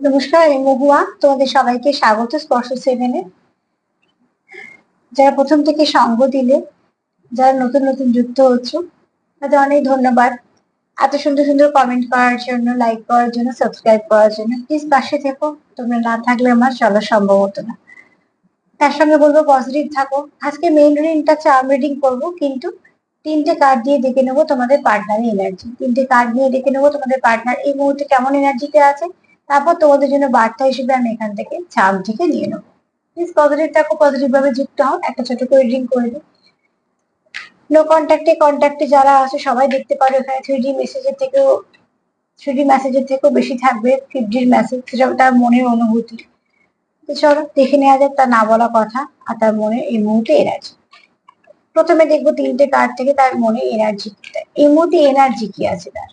নমস্কার, আমি মহুয়া। তোমাদের সবাইকে স্বাগত স্পর্শ সেভেনে যারা প্রথম থেকে সঙ্গ দিলে, যারা নতুন নতুন যুক্ত হচ্ছে, তাদের অনেক ধন্যবাদ। এত সুন্দর সুন্দর কমেন্ট করার জন্য লাইক করার জন্য সাবস্ক্রাইব করার জন্য প্লিজ পাশে থেকো। তোমরা না থাকলে আমার চলা সম্ভব হতো না। তার সঙ্গে বলব পজিটিভ থাকো। আজকে মেইন রিডিংটা চার্ম রিডিং করব, কিন্তু তিনটে কার্ড দিয়ে দেখে নেব তোমাদের পার্টনারের এনার্জি তিনটে কার্ড দিয়ে দেখে নেব তোমাদের পার্টনার এই মুহূর্তে কেমন এনার্জিতে আছে। তারপর তোমাদের জন্য বার্তা হিসেবে আমি এখান থেকে চাপ থেকে নিয়ে নেব। প্লিজ পজিটিভ থাকো পজিটিভ ভাবে যুক্ত হও, একটা ছোট করে রিডিং করে দিই নো কন্ট্যাক্টে কন্ট্যাক্টে যারা আছে, সবাই দেখতে পারো এখানে থ্রি ডি মেসেজের থেকেও থ্রি ডি মেসেজের থেকেও বেশি থাকবে ফিফটির মেসেজ সেটা তার মনের অনুভূতি। তো চলো, দেখে নেওয়া যাক তার না বলা কথা আর তার মনে এই মুহূর্তে এনার্জি প্রথমে দেখব তিনটে কার্ড থেকে তার মনে এনার্জি এই মুহূর্তে এনার্জি কি আছে তার?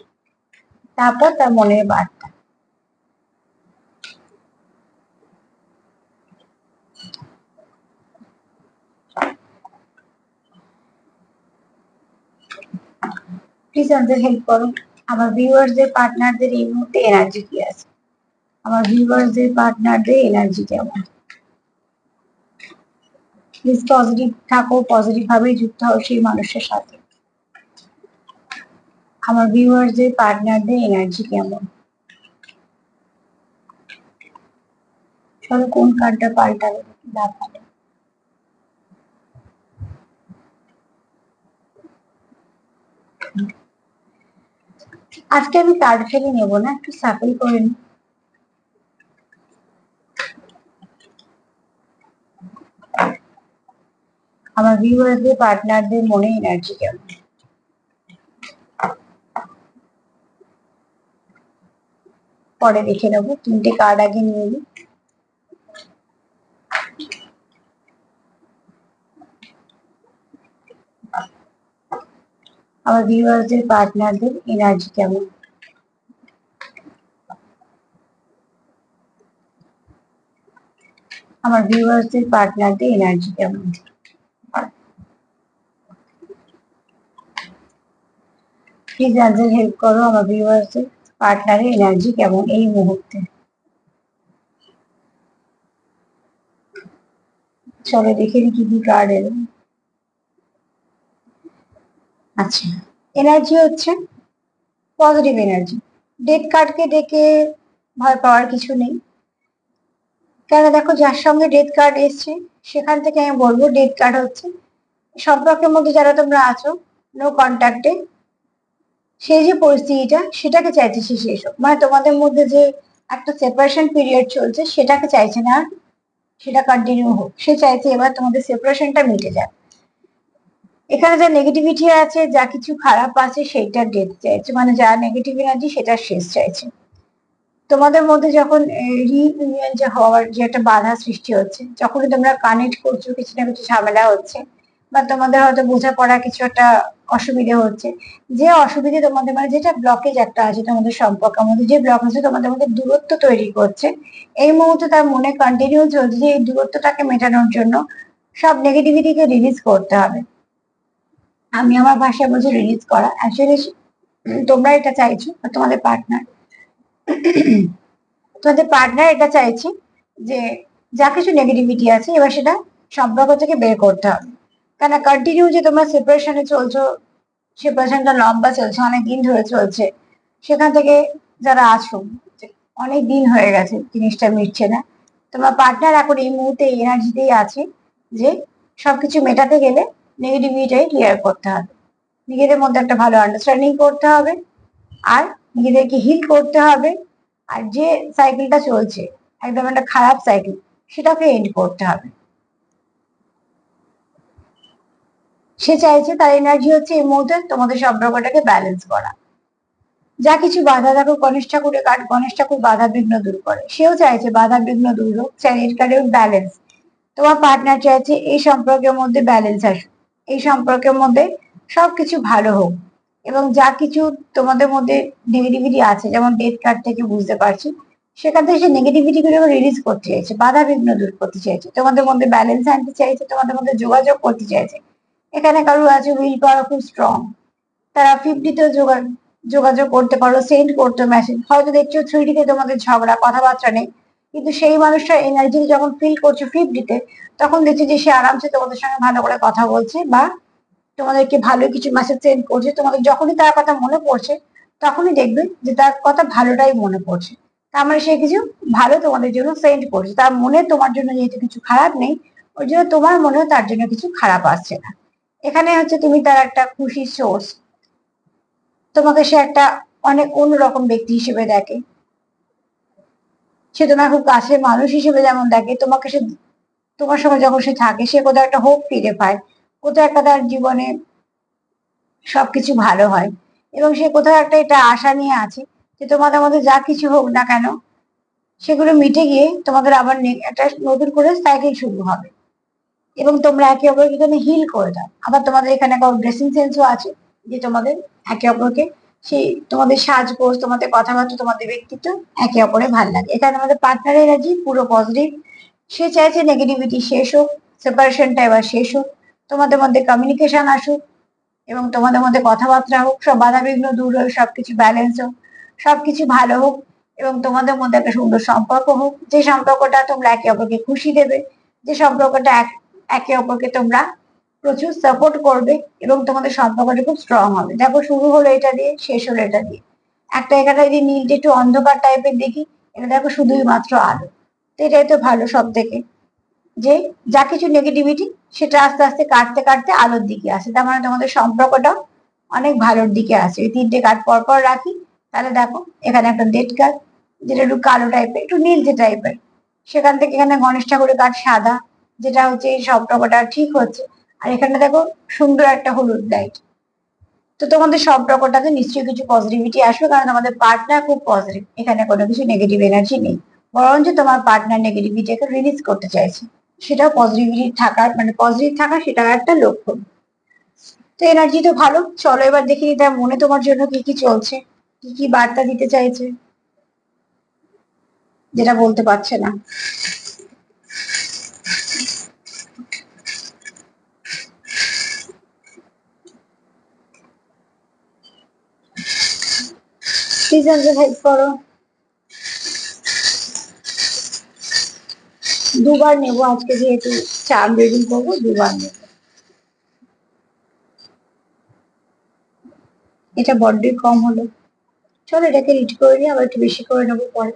তারপর তার মনের বার্তা। প্লিজ আমাদের হেল্প করো। আমার ভিউয়ার্সদের পার্টনারদের এই মুহূর্তে এনার্জি কি আছে? আমার ভিউয়ার্সদের পার্টনারদের এনার্জি কেমন? প্লিজ পজিটিভ থাকো পজিটিভ ভাবে যুক্ত হও সেই মানুষের সাথে। আমার ভিউয়ার্সদের পার্টনারদের এনার্জি কেমন? চলো কোন কার্ডটা পাল্টাবে দেখাবে আজকে আমি কার্ড ফেলে নেব না, একটু সাফল করে নিই আমার ভিউয়ারদের পার্টনারদের মনে এনার্জি কেমন? পরে দেখে নেব, তিনটে কার্ড আগে নিয়ে নিই আমার ভিউয়ারদের পার্টনারদের এনার্জি কেমন? আমার ভিউয়ার্সদের পার্টনারদের এনার্জি কেমন? প্লিজ আনসার হেল্প করো, আমার ভিউয়ার্সদের পার্টনারের এনার্জি কেমন এই মুহূর্তে? চলো দেখে নি কি কি কার্ড এলো। আচ্ছা এনার্জি হচ্ছে পজিটিভ এনার্জি ডেট কার্ডকে ডেকে ভয় পাওয়ার কিছু নেই। কেন দেখো যার সঙ্গে ডেট কার্ড এসছে, সেখান থেকে আমি বলব ডেট কার্ড হচ্ছে, সম্পর্কের মধ্যে যারা তোমরা আছো নো কন্ট্যাক্টে সেই যে পরিস্থিতিটা, সেটাকে চাইছে সে শেষ হোক। মানে তোমাদের মধ্যে যে একটা সেপারেশন পিরিয়ড চলছে, সেটাকে চাইছে না, সেটা কন্টিনিউ হোক। সে চাইছে এবার তোমাদের সেপারেশনটা মিটে যাক। এখানে যা নেগেটিভিটি আছে, যা কিছু খারাপ আছে সেইটা ডেথ চাইছে। মানে যা নেগেটিভ এনার্জি সেটা শেষ চাইছে। তোমাদের মধ্যে যখন রিইউনিয়ন যে হওয়ার যে একটা বাধা সৃষ্টি হচ্ছে, যখনই তোমরা কানেক্ট করছ, কিছু না কিছু ঝামেলা হচ্ছে, বা তোমাদের হয়তো বোঝাপড়া কিছু একটা অসুবিধে হচ্ছে, যে অসুবিধে তোমাদের মানে যেটা ব্লকেজ একটা আছে তোমাদের সম্পর্কের মধ্যে যে ব্লক আছে তোমাদের মধ্যে দূরত্ব তৈরি করছে, এই মুহূর্তে তার মনে কন্টিনিউ চলছে যে এই দূরত্বটাকে মেটানোর জন্য সব নেগেটিভিটিকে রিলিজ করতে হবে। আমি আমার ভাষায় বলছি রিলিজ করা। অ্যাকচুয়ালি তোমরা এটা চাইছো, তোমাদের পার্টনার তোমাদের পার্টনার এটা চাইছে যে যা কিছু নেগেটিভিটি আছে, এবার সেটা সম্পর্ক থেকে বের করতে হবে। কেন কন্টিনিউ যে তোমরা সেপারেশনে চলছো সেপারেশনটা লম্বা চলছে, অনেক দিন ধরে চলছে, সেখান থেকে যারা আছো অনেক দিন হয়ে গেছে, জিনিসটা মিটছে না, তোমার পার্টনার এখন এই মুহূর্তে এনার্জিতেই আছে যে সবকিছু মেটাতে গেলে নেগেটিভিটাই ক্লিয়ার করতে হবে। নিজেদের মধ্যে একটা ভালো আন্ডারস্ট্যান্ডিং করতে হবে, আর নিজেদেরকে হিল করতে হবে। আর যে সাইকেলটা চলছে, একদম একটা খারাপ সাইকেল সেটাকে এন্ড করতে হবে। সে চাইছে তার এনার্জি হচ্ছে এই মুহূর্তে তোমাদের সম্পর্কটাকে ব্যালেন্স করা। যা কিছু বাধা থাকুক, গণেশ ঠাকুরের কাঠ, গণেশ ঠাকুর বাধা বিঘ্ন দূর করে। সেও চাইছে বাধা বিঘ্ন দূর হোক চাইনিজ কার্ডেও ব্যালেন্স তোমার পার্টনার চাইছে এই সম্পর্কের মধ্যে ব্যালেন্স আসুক। এই সম্পর্কের মধ্যে সবকিছু ভালো হোক। এবং যা কিছু তোমাদের মধ্যে নেগেটিভিটি আছে, যেমন ডেথ কার্ড থেকে বুঝতে পারছি, সেখান থেকে সে নেগেটিভিটি গুলো রিলিজ করতে চাইছে, বাধা বিঘ্ন দূর করতে চাইছে, তোমাদের মধ্যে ব্যালেন্স আনতে চাইছে, তোমাদের মধ্যে যোগাযোগ করতে চাইছে। এখানে কারও আছে উইল পাওয়ার খুব স্ট্রং তারা ফিফটিতেও যোগাযোগ যোগাযোগ করতে পারো সেন্ড করতে মেসেজ হয়তো দেখছ থ্রি ডিতে তোমাদের ঝগড়া, কথাবার্তা নেই, কিন্তু সেই মানুষটার এনার্জি যখন ফিল করছ ফিফটিতে তখন দেখছি যে সে আরামসে তোমাদের সঙ্গে ভালো করে কথা বলছে বা তোমাদেরকে ভালো কিছু মেসেজ সেন্ড করছে, তোমাদের যখনই তার কথা মনে পড়ছে, তখনই দেখবে যে তার কথা ভালোটাই মনে পড়ছে। তার মানে সে কিছু ভালো তোমাদের জন্য সেন্ড করছে। তার মনে তোমার জন্য যেহেতু কিছু খারাপ নেই, ওই জন্য তোমার মনেও তার জন্য কিছু খারাপ আসছে না। এখানে হচ্ছে তুমি তার একটা খুশি সোর্স তোমাকে সে একটা অনেক অন্যরকম ব্যক্তি হিসেবে দেখে। সে তোমার খুব কাছের মানুষ হিসেবে যেমন দেখে, তোমাকে সে, তোমার সঙ্গে যখন সে থাকে, সে কোথাও একটা হোপ ফিরে পায়। কোথাও একটা তার জীবনে সবকিছু ভালো হয় এবং সে কোথাও একটা এটা আশা নিয়ে আছে যে তোমাদের মধ্যে যা কিছু হোক না কেন, সেগুলো মিটে গিয়ে তোমাদের আবার একটা নতুন করে সাইকেল শুরু হবে। এবং তোমরা একে অপরকে এখানে হিল করে দাও। আবার তোমাদের এখানে ড্রেসিং সেন্সও আছে যে তোমাদের একে অপরকে সেই তোমাদের সাজগোজ, তোমাদের কথাবার্তা, তোমাদের ব্যক্তিত্ব একে অপরে ভালো লাগে। এখানে আমাদের পার্টনার এনার্জি পুরো পজিটিভ সে চাইছে নেগেটিভিটি শেষ হোক সেপারেশনটা এবার শেষ হোক। তোমাদের মধ্যে কমিউনিকেশন আসুক এবং তোমাদের মধ্যে কথাবার্তা হোক, সব বাধা বিঘ্ন দূর হোক, সবকিছু ব্যালেন্স হোক, সবকিছু ভালো হোক এবং তোমাদের মধ্যে একটা সুন্দর সম্পর্ক হোক। যে সম্পর্কটা তোমরা একে অপরকে খুশি দেবে, যে সম্পর্কটা এক- অপরকে তোমরা প্রচুর সাপোর্ট করবে এবং তোমাদের সম্পর্কটা খুব স্ট্রং হবে। দেখো, শুরু হলো এটা দিয়ে, শেষ হলো এটা দিয়ে। একটা এখানে যদি নীলটা একটু অন্ধকার টাইপের দেখি, এটা দেখো শুধুই মাত্র আলো। তো এটাই তো ভালো সব থেকে যে যা কিছু নেগেটিভিটি সেটা আস্তে আস্তে কাটতে কাটতে আলোর দিকে আসে। তার মানে তোমাদের সম্পর্কটা অনেক ভালোর দিকে আসে। এই তিনটে কার্ড পরপর রাখি, তাহলে দেখো এখানে একটা ডেট কার্ড যেটা একটু কালো টাইপের একটু নীলচে টাইপের সেখান থেকে এখানে গণেশ ঠাকুরের কার্ড সাদা, যেটা হচ্ছে এই সম্পর্কটা ঠিক হচ্ছে। আর এখানে দেখো সুন্দর একটা হলুদ লাইট তো তোমাদের সম্পর্কটাতে নিশ্চয়ই কিছু পজিটিভিটি আসবে, কারণ তোমাদের পার্টনার খুব পজিটিভ এখানে কোনো কিছু নেগেটিভ এনার্জি নেই। বরঞ্চ তোমার পার্টনার নেগেটিভিটিকে রিলিজ করতে চাইছে। সেটাও পজিটিভিটি থাকার মানে পজিটিভ থাকা সেটাও একটা লক্ষণ। তো এনার্জি তো ভালো। চলো এবার দেখি তার মনে তোমার জন্য কি কি চলছে, কি কি বার্তা দিতে চাইছে, যেটা বলতে পারছে না। প্লিজ হেল্প করো। দুবার নেব, আজকে যেহেতু চার রিডিং করব, দুবার নেব। এটা বড্ডই কম হলো। চলো এটাকে রিড করে নিই আবার একটু বেশি করে নেব পরে।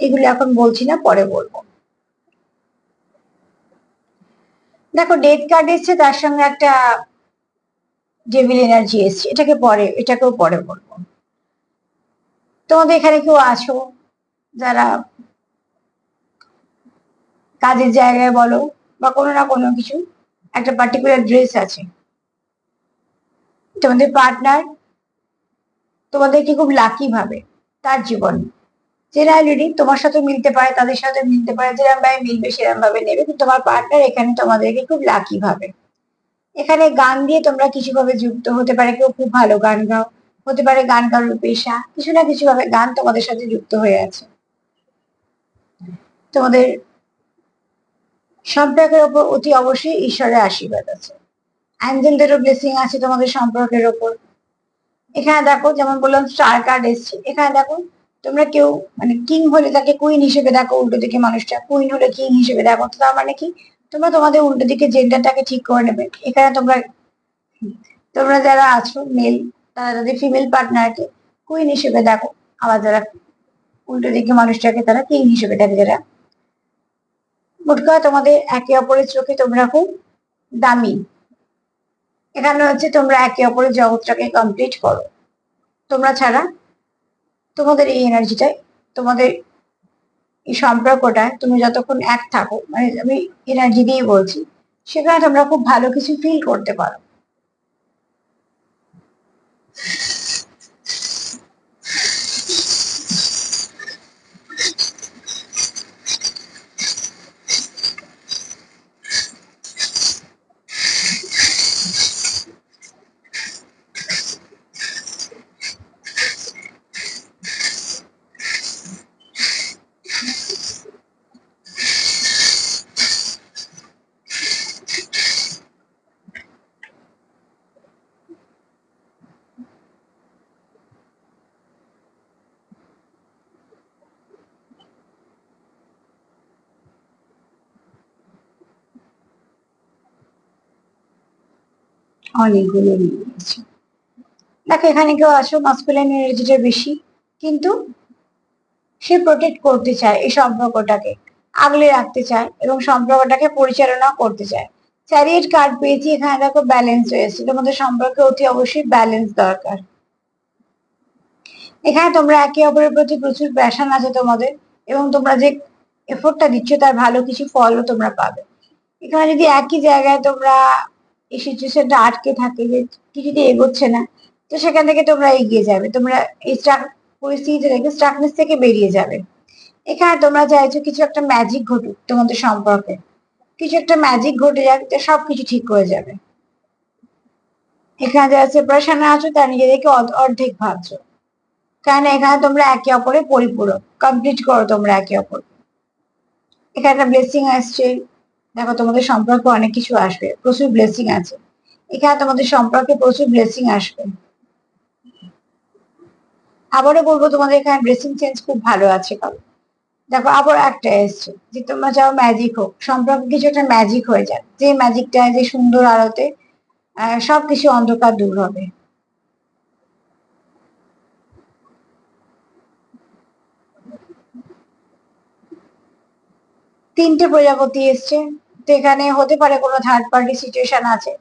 এগুলো এখন বলছি না, পরে বলব। দেখো ডেট কার্ড এসছে, তার সঙ্গে একটা ডেভিল এনার্জি এসছে। এটাকে পরে, এটাকেও পরে বলব। তোমাদের এখানে কেউ আছো যারা কাজের জায়গায় বলো বা কোনো না কোনো কিছু, একটা পার্টিকুলার ড্রেস আছে। তোমাদের পার্টনার তোমাদেরকে খুব লাকি ভাবে তার জীবন জেনারেলি তোমার সাথে মিলতে পারে, তাদের সাথে মিলতে পারে যেরকম ভাবে মিলবে সেরকম ভাবে নেবে। কিন্তু তোমার পার্টনার এখানে তোমাদেরকে খুব লাকি ভাবে। এখানে গান দিয়ে তোমরা কিছু ভাবে যুক্ত হতে পারে, কেউ খুব ভালো গান গাও, হতে পারে গান গাওয়ার পেশা, কিছু না কিছু ভাবে গান তোমাদের সাথে যুক্ত হয়ে আছে। তোমাদের সম্পর্কের ওপর অতি অবশ্যই ঈশ্বরের আশীর্বাদ আছে। অ্যাঞ্জেলদেরও ব্লেসিং আছে তোমাদের সম্পর্কের ওপর এখানে দেখো, যেমন বললাম স্টার কার্ড এসছে। এখানে দেখো, তোমরা কেউ মানে কিং হলে তাকে কুইন হিসেবে দেখো, উল্টো দিকে মানুষটা কুইন হলে কিং হিসেবে দেখো। তার মানে কি? তোমরা তোমাদের উল্টো দিকে জেন্ডারটাকে ঠিক করে নেবে। এখানে তোমরা তোমরা যারা আছো মেল তারা তাদের ফিমেল পার্টনারকে কুইন হিসেবে দেখো, আবার যারা উল্টো দিকে মানুষটাকে তারা কিং হিসেবে দেখে যারা মোট কথা তোমাদের একে অপরের চোখে তোমরা খুব দামি। এখানে হচ্ছে তোমরা একে অপরের জগৎটাকে কমপ্লিট করো। তোমরা ছাড়া তোমাদের এই এনার্জিটাই তোমাদের এই সম্পর্কটায় তুমি যতক্ষণ এক থাকো মানে আমি এনার্জি দিয়ে বলছি, সেখানে তোমরা খুব ভালো কিছু ফিল করতে পারো। অনেকগুলো নিয়ে দেখো, এখানে কেউ আছো মাস্কুলাইন এনার্জিটা বেশি, কিন্তু সে প্রোটেক্ট করতে চায় এই সম্পর্কটাকে, আগলে রাখতে চায় এবং সম্পর্কটাকে পরিচালনা করতে চায়। চ্যারিয়েট কার্ড পেয়েছি, এখানে দেখো ব্যালেন্স রয়েছে। তোমাদের সম্পর্কে অতি অবশ্যই ব্যালেন্স দরকার। এখানে তোমরা একে অপরের প্রতি প্রচুর প্যাশন আছে তোমাদের, এবং তোমরা যে এফোর্টটা দিচ্ছ, তার ভালো কিছু ফলও তোমরা পাবে। এখানে যদি একই জায়গায় তোমরা এই সিচুয়েশনটা আটকে থাকে যে কিছুতে এগোচ্ছে না, তো সেখান থেকে তোমরা এগিয়ে যাবে। তোমরা এই স্ট্রাক পরিস্থিতি থেকে স্ট্রাকনেস থেকে বেরিয়ে যাবে। এখানে তোমরা চাইছো কিছু একটা ম্যাজিক ঘটুক তোমাদের সম্পর্কে। কিছু একটা ম্যাজিক ঘটে যাক যে সবকিছু ঠিক হয়ে যাবে। এখানে যারা সেপারেশনে আছো, তারা নিজেদেরকে অর্ধেক ভাবছ। কারণ এখানে তোমরা একে অপরে পরিপূরক। কমপ্লিট করো তোমরা একে অপর এখানে একটা ব্লেসিং আসছে। দেখো, তোমাদের সম্পর্কে অনেক কিছু আসবে। প্রচুর ব্লেসিং আছে। এখানে তোমাদের সম্পর্কে প্রচুর ব্লেসিং আসবে। আবারও বলব, তোমাদের এখানে ড্রেসিং চেঞ্জ খুব ভালো আছে কারও দেখো, আবার একটা এসছে যে, তোমরা চাও ম্যাজিক হোক, সম্পর্কে কিছু একটা ম্যাজিক হয়ে যাক। যে ম্যাজিকটা যে সুন্দর আলোতে সবকিছু অন্ধকার দূর হবে। তিনটে প্রজাপতি এসছে। তো এখানে হতে পারে কোনো থার্ড পার্টি সিচুয়েশন আছে।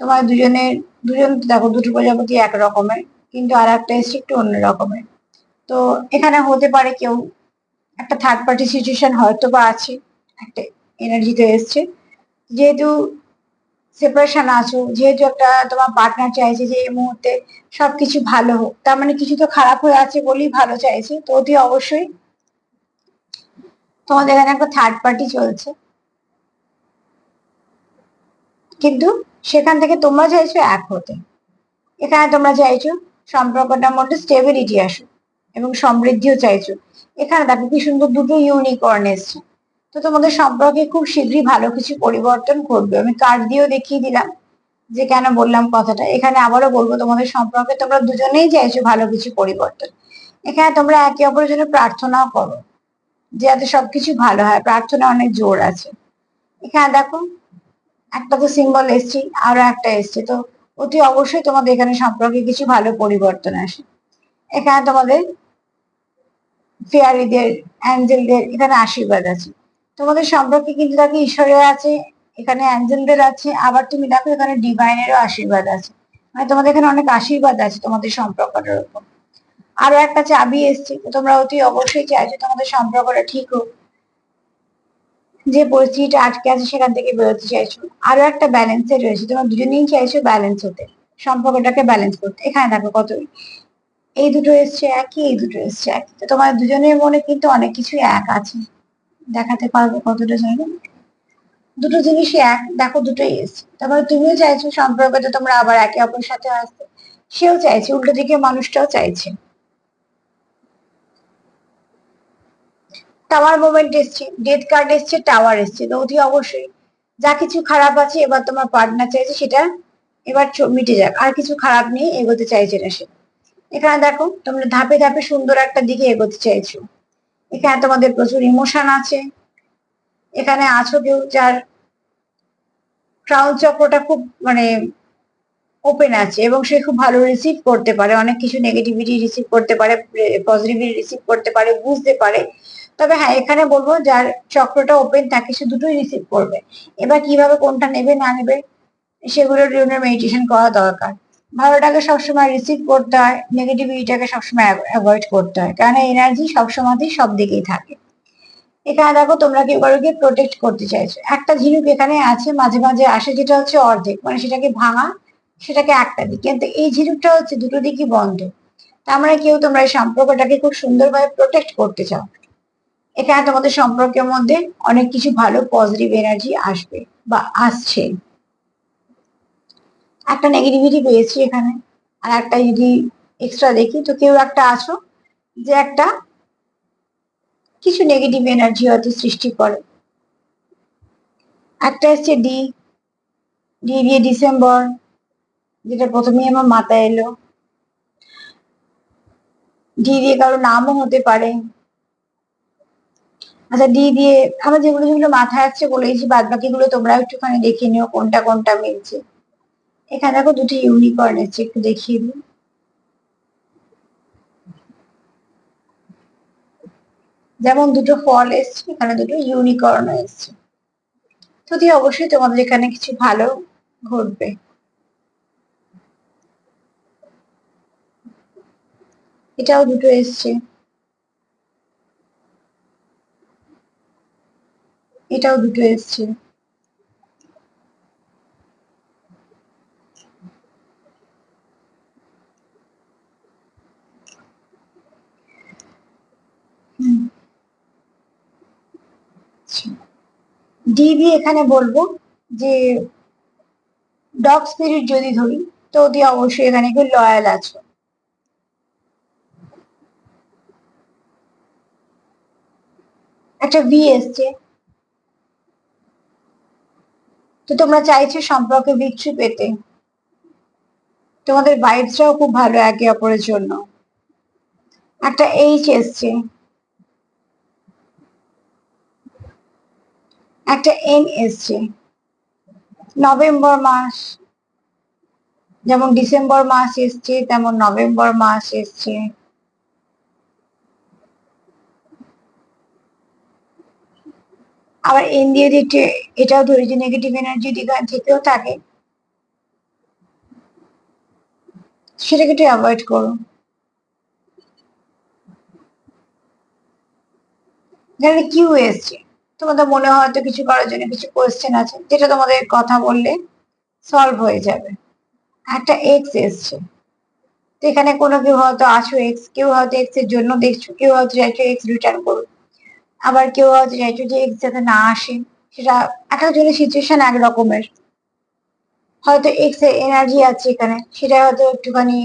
তোমার দুজনের, দুজন দেখো, দুটো প্রজাপতি এক রকমের, কিন্তু আর একটা এসছে একটু অন্য রকমের। তো এখানে হতে পারে কেউ, একটা থার্ড পার্টি সিচুয়েশন হয়তো বা আছে, একটা এনার্জিতে এসছে। যেহেতু সেপারেশন আছো, যেহেতু একটা তোমার পার্টনার চাইছে যে এই মুহূর্তে সবকিছু ভালো হোক, তার মানে কিছু তো খারাপ হয়ে আছে বলেই ভালো চাইছে, তো অতি অবশ্যই তোমাদের এখানে একটা থার্ড পার্টি চলছে। কিন্তু সেখান থেকে তোমরা চাইছো এক হতে। এখানে তোমরা চাইছো সম্পর্কটার মধ্যে স্টেবিলিটি আসুক এবং সমৃদ্ধিও চাইছো। এখানে দেখো কি সুন্দর দুটো ইউনিকর্ন এসছে। তো তোমাদের সম্পর্কে খুব শীঘ্রই ভালো কিছু পরিবর্তন ঘটবে। আমি কার্ড দিয়েও দেখিয়ে দিলাম যে কেন বললাম কথাটা। এখানে আবারও বলব, তোমাদের সম্পর্কে তোমরা দুজনেই চাইছো ভালো কিছু পরিবর্তন। এখানে তোমরা একে অপরের জন্য প্রার্থনাও করো। যাতে সবকিছু ভালো হয়, প্রার্থনা অনেক জোর আছে। এখানে দেখো, একটা তো সিম্বল এসছে, আরও একটা এসছে, তো অতি অবশ্যই তোমাদের এখানে সম্পর্কে কিছু ভালো পরিবর্তন আসে। এখানে তোমাদের ফেয়ারিদের, অ্যাঞ্জেলদের এখানে আশীর্বাদ আছে। তোমাদের সম্পর্কে কিন্তু দেখো ঈশ্বরের আছে, এখানে অ্যাঞ্জেলদের আছে, আবার তুমি দেখো এখানে ডিভাইনেরও আশীর্বাদ আছে। মানে তোমাদের এখানে অনেক আশীর্বাদ আছে তোমাদের সম্পর্কটার উপর। আরও একটা চাবি এসছে, তোমরা অতি অবশ্যই চাইছো তোমাদের সম্পর্কটা ঠিক হোক। যে পরিস্থিতিটা আটকে আছে সেখান থেকে বেরোতে চাইছো। আরও একটা ব্যালেন্সে রয়েছে, তোমরা দুজনেই চাইছো ব্যালেন্স হতে, সম্পর্কটাকে ব্যালেন্স করতে। এখানে দেখো কতই। এই দুটো এসছে একই, এই দুটো এসছে একই। তো তোমার দুজনের মনে কিন্তু অনেক কিছু এক আছে। দেখাতে পারব কতটা জানো? দুটো জিনিসই এক, দেখো দুটোই এসছে। তারপরে তুমিও চাইছো সম্পর্কটা তোমরা আবার একে অপরের সাথে আসতে। সেও চাইছে, উল্টো দিকে মানুষটাও চাইছে। টাওয়ার মোমেন্ট এসছে ডেথ কার্ড এসছে টাওয়ার এসছে। অতি অবশ্যই যা কিছু খারাপ আছে এবার তোমার পার্টনার চাইছে সেটা এবার মিটে যাক। আর কিছু খারাপ নিয়ে এগোতে চাইছে না সে। এখানে দেখো, তোমরা ধাপে ধাপে সুন্দর একটা দিকে এগোতে চাইছো। এখানে তোমাদের প্রচুর ইমোশন আছে। এখানে আছো কেউ যার ক্রাউন চক্রটা খুব মানে ওপেন আছে এবং সে খুব ভালো রিসিভ করতে পারে। অনেক কিছু নেগেটিভিটি রিসিভ করতে পারে পজিটিভিটি রিসিভ করতে পারে, বুঝতে পারে। তবে হ্যাঁ এখানে বলব যার চক্রটা ওপেন থাকে, সে দুটোই রিসিভ করবে। এবার কীভাবে কোনটা নেবে, না নেবে, সেগুলোর জন্য মেডিটেশন করা দরকার। ভালোটাকে সবসময় রিসিভ করতে হয় নেগেটিভিটিটাকে সবসময় অ্যাভয়েড করতে হয় কারণ এনার্জি সবসময়তেই সব দিকেই থাকে। এখানে দেখো, তোমরা কেউ কারোকে প্রোটেক্ট করতে চাইছো। একটা ঝিনুক এখানে আছে, মাঝে মাঝে আসে, যেটা হচ্ছে অর্ধেক মানে সেটাকে ভাঙা, সেটাকে একটা দিক। কিন্তু এই ঝিনুকটা হচ্ছে দুটো দিকই বন্ধ। তার মানে কেউ তোমরা এই সম্পর্কটাকে খুব সুন্দরভাবে প্রোটেক্ট করতে চাও। এখানে তোমাদের সম্পর্কের মধ্যে অনেক কিছু ভালো পজিটিভ এনার্জি আসবে বা আসছে। একটা নেগেটিভিটি পেয়েছি এখানে। আর একটা যদি এক্সট্রা দেখি, তো কেউ একটা আছো যে একটা কিছু নেগেটিভ এনার্জি হয়তো সৃষ্টি করে। একটা এসছে ডি ডি দিয়ে ডিসেম্বর যেটা প্রথমেই আমার মাথায় এলো। ডি দিয়ে কারও নামও হতে পারে। আচ্ছা ডি দিয়ে আমার যেগুলো যেগুলো মাথায় আসছে বলেছি বাদ বাকিগুলো তোমরা একটুখানি দেখে নিও কোনটা কোনটা মিলছে। এখানে দেখো দুটি ইউনিকর্ন এসছে একটু দেখিয়ে দিই। যেমন দুটো ফল এসছে, এখানে দুটো ইউনিকর্ন এসছে। তো দিয়ে অবশ্যই তোমাদের এখানে কিছু ভালো ঘটবে। এটাও দুটো এসছে। এটাও দুটো এসছে। ডিবি এখানে বলব যে, ডগ স্পিরিট যদি ধরি, তো অতি অবশ্যই এখানে একটু লয়াল আছো। একটা ভি এসছে। তো তোমরা চাইছো সম্পর্কে ভিক্টরি পেতে। তোমাদের ভাইবসটাও খুব ভালো একে অপরের জন্য। একটা এইচ এসছে। একটা এন এসছে। নভেম্বর মাস। যেমন ডিসেম্বর মাস এসছে, তেমন নভেম্বর মাস এসছে। আবার এন দিয়ে দিতে, এটাও ধরে যে নেগেটিভ এনার্জি দিকে থেকেও থাকে। সেটাকে একটু অ্যাভয়েড করো। এখানে কিউ এসছে? তোমাদের মনে হয়তো কিছু করার জন্য কিছু কোয়েশ্চেন আছে, যেটা তোমাদের কথা বললে সলভ হয়ে যাবে। একটা এক্স এসছে। তো এখানে কোনো কেউ হয়তো আছো এক্স কেউ হয়তো এক্সের জন্য দেখছ, কেউ হয়তো চাইছো এক্স রিটার্ন করো আবার কেউ হয়তো চাইছো যে এক্স না আসে, সেটা এক একজনের সিচুয়েশন এক রকমের। হয়তো এক্সের এনার্জি আছে এখানে, সেটা হয়তো একটুখানি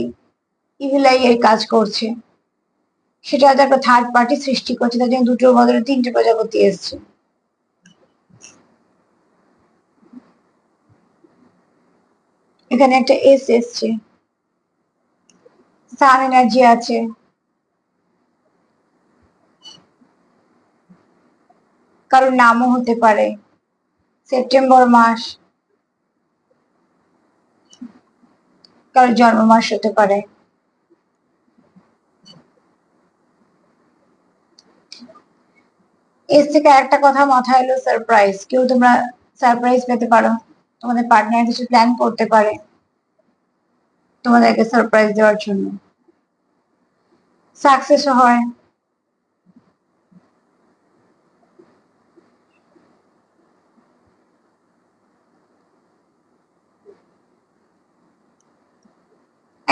ইভিলাই এর কাজ করছে। সেটা হয়তো একটা থার্ড পার্টি সৃষ্টি করছে, তার জন্য দুটোর বদলে তিনটে প্রজাপতি এসছে। এখানে একটা এস এসছে। সান এনার্জি আছে। কারোর নামও হতে পারে। সেপ্টেম্বর মাস। কারোর জন্ম মাস হতে পারে। এর থেকে একটা কথা মাথায় এলো সারপ্রাইজ কেউ তোমরা সারপ্রাইজ পেতে পারো। তোমাদের পার্টনার কিছু প্ল্যান করতে পারে তোমাদেরকে সারপ্রাইজ দেওয়ার জন্য। সাকসেস হয়।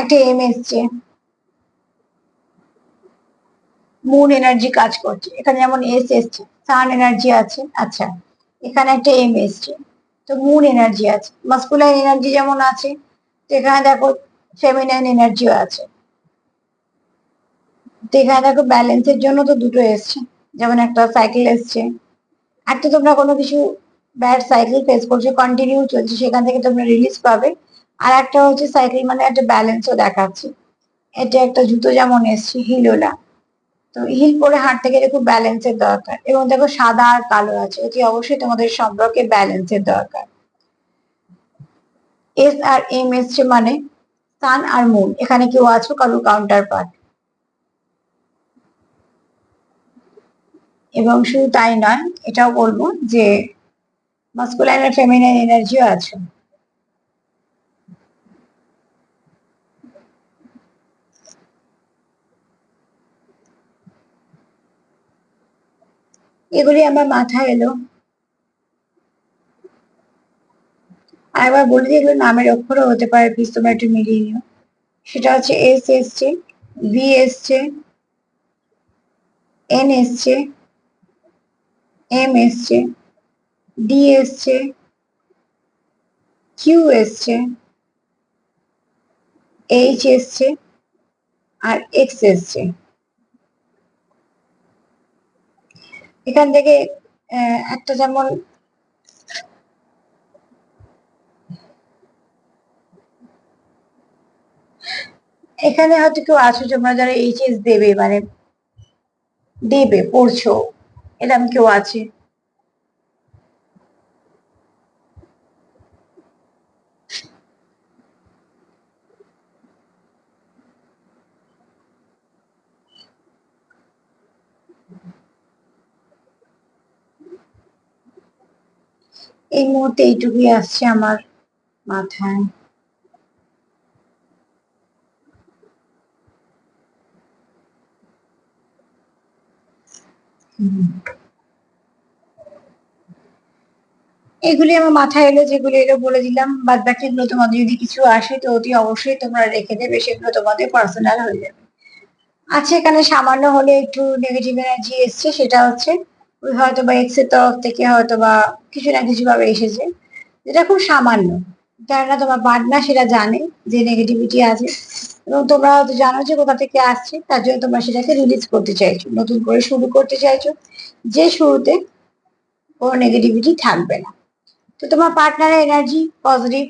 একটা এম এসছে। মুন এনার্জি কাজ করছে। এখানে যেমন এস এসছে সান এনার্জি আছে আচ্ছা এখানে একটা এম এসছে, তো মুন এনার্জি আছে মাস্কুলাইন এনার্জি যেমন আছে এখানে দেখো ফেমিনাইন এনার্জিও আছে। তো এখানে দেখো ব্যালেন্সের জন্য তো দুটো এসছে, যেমন একটা সাইকেল এসছে একটা তোমরা কোনো কিছু ব্যাড সাইকেল ফেস করছ কন্টিনিউ চলছে, সেখান থেকে তোমরা রিলিজ পাবে। আর একটা হচ্ছে সাইকেল মানে একটা ব্যালেন্সও দেখাচ্ছে। এটা একটা জুতো যেমন এসছে হিলোলা তো হিল পরে হাঁটতে গেলে খুব ব্যালেন্সের দরকার। এবং দেখো সাদা আর কালো আছে অতি অবশ্যই তোমাদের সম্পর্কে ব্যালেন্সের দরকার। এস আর এম এসছে মানে সান আর মুন এখানে কেউ আছো কারোর কাউন্টার পার্ট এবং শুধু তাই নয়, এটাও বলব যে মাস্কুলাইন আর ফেমিনাইন এনার্জিও আছে। এগুলি আমার মাথায় এলো। আর একবার বলে দিই, এগুলো নামের অক্ষরও হতে পারে, প্লিজ একটু মিলিয়ে নিও। সেটা হচ্ছে এস এসছে ভি এসছে এন এসছে এম এসছে ডি এসছে কিউ এসছে এইচ এসছে, আর এক্স এসছে। এখান থেকে একটা যেমন এখানে হয়তো কেউ আছো তোমরা যারা এইচএস দেবে মানে দেবে, পড়ছো এরকম কেউ আছে। এই মুহূর্তে এইটুকুই আসছে আমার মাথায়। এগুলি আমার মাথায় এলো, যেগুলো এলো বলে দিলাম। বাদ বাকিগুলো তোমাদের যদি কিছু আসে, তো অতি অবশ্যই তোমরা রেখে দেবে, সেগুলো তোমাদের পার্সোনাল হয়ে যাবে। আচ্ছা এখানে সামান্য হলে একটু নেগেটিভ এনার্জি এসছে, সেটা হচ্ছে হয়তো বা এক্সের তরফ থেকে হয়তো বা কিছু না কিছু ভাবে এসেছে, যেটা খুব সামান্য। কেননা তোমার পার্টনার সেটা জানে যে নেগেটিভিটি আছে। এবং তোমরা হয়তো জানো যে কোথা থেকে আসছে, তার জন্য তোমরা সেটাকে রিলিজ করতে চাইছো, নতুন করে শুরু করতে চাইছো। যে শুরুতে কোনো নেগেটিভিটি থাকবে না। তো তোমার পার্টনারের এনার্জি পজিটিভ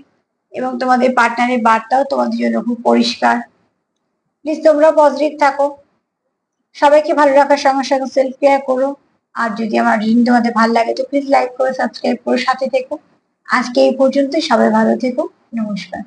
এবং তোমাদের পার্টনারের বার্তাও তোমাদের জন্য খুব পরিষ্কার। প্লিজ তোমরা পজিটিভ থাকো। সবাইকে ভালো রাখার সঙ্গে সঙ্গে সেলফ কেয়ার করো। আর যদি আমার রিডিং তোমাদের ভালো লাগে তো প্লিজ লাইক করো সাবস্ক্রাইব করো, সাথে থেকো। আজকে এই পর্যন্ত সবাই ভালো থেকো, নমস্কার।